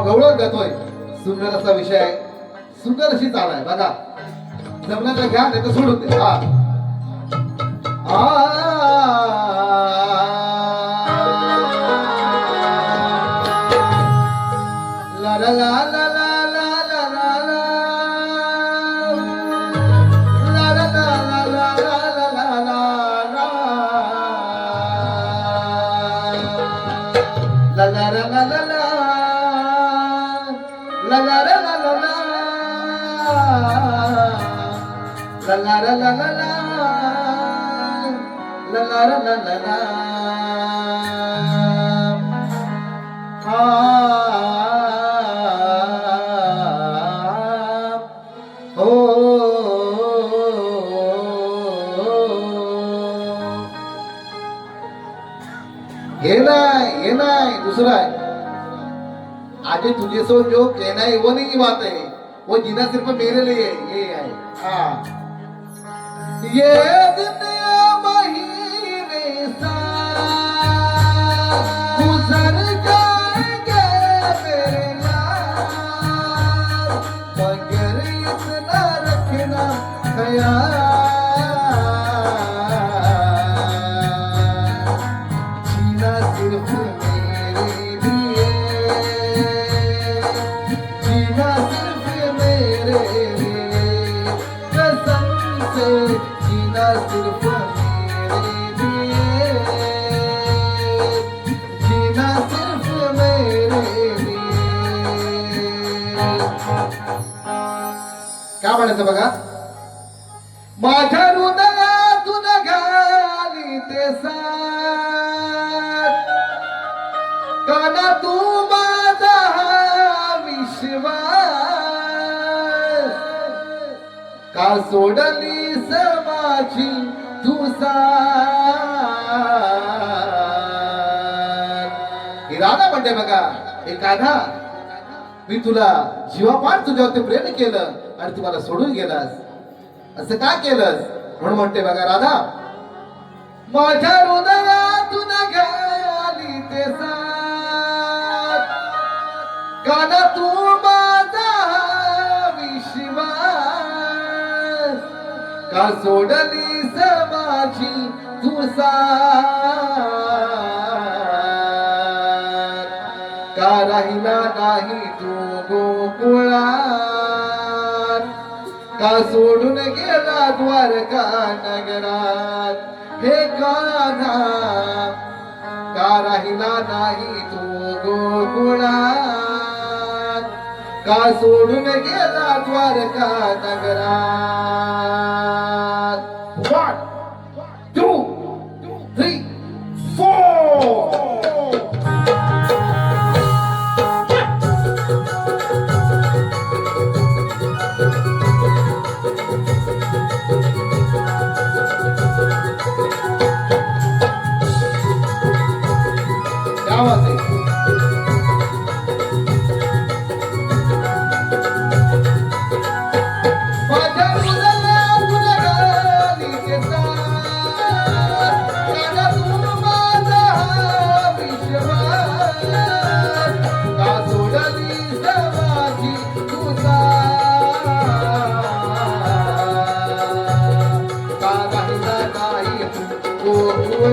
गवळत जातोय सुंदर विषय आहे. सुंदर अशी चाल आहे बघा. जमण्याचा घ्या नाही तर सोडून दे हा. हो. हे. नाही हे नाही दूसरा है आगे तुझे सो जो कहना है वो नहीं बात है वो जीना सिर्फ मेरे लिए ये है हाँ. Yeah. काय म्हणायचं बघा? माझ्या हृदयातून घाली ते सा काना तू माझा विश्वास. का सोडली समाजी तू साथ. म्हणते बघा एखादा मी तुला जीवापाड तुझ्यावरती प्रेम केलं. आणि तुम्हाला सोडून गेलास. असं का केलंस? म्हणून म्हणते बघा राधा माझ्या हृदयातून घाली ते साथ काना तू माझा विश्वास. का सोडली समाजी तू का राहिला नाही तू गोकुळा का सोडून गेला द्वारका नगरात हे काना का राहिला नाही तू गोकुळात? का सोडून गेला द्वारका नगरात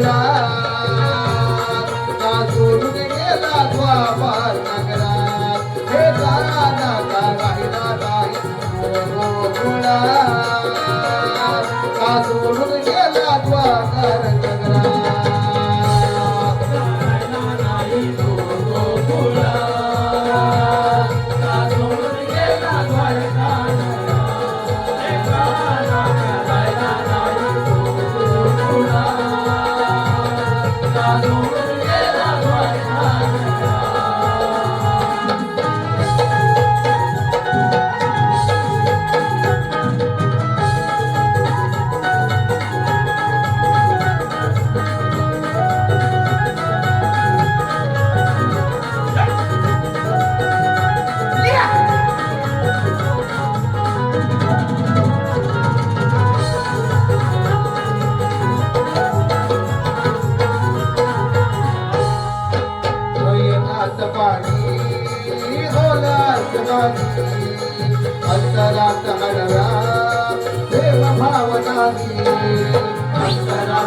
Hola. Antara हरव्या Prem Bhavnani Antara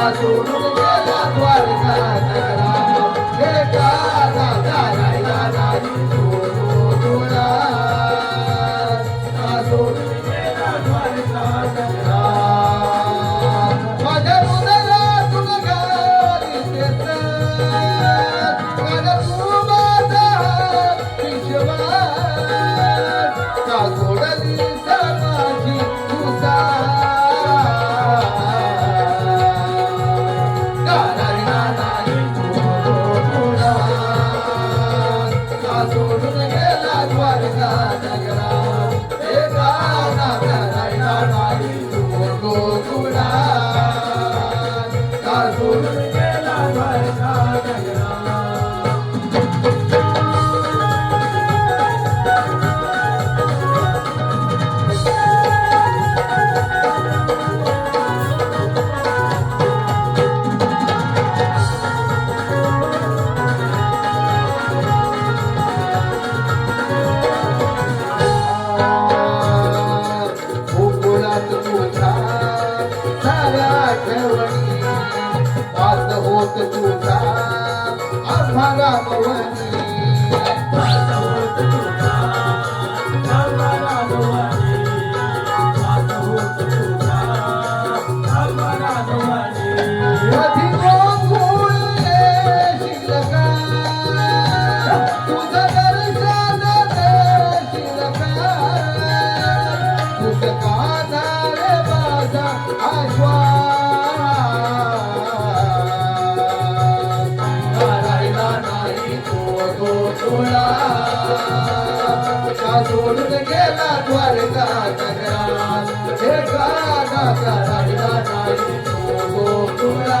Rasulullah I got the Sarah, सोडून गेला द्वारका करा हे करा करा नाही तो गोकुळा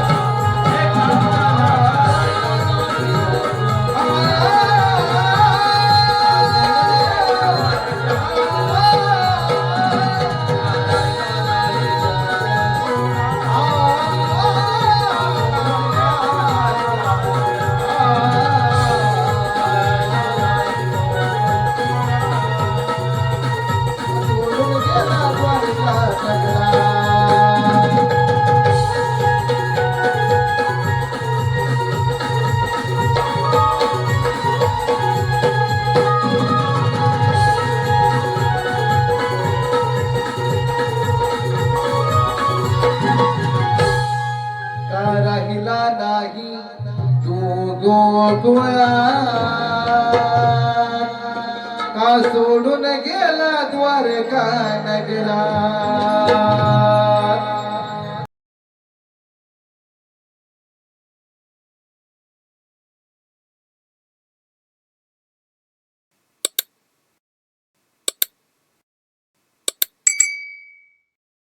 का नगरा?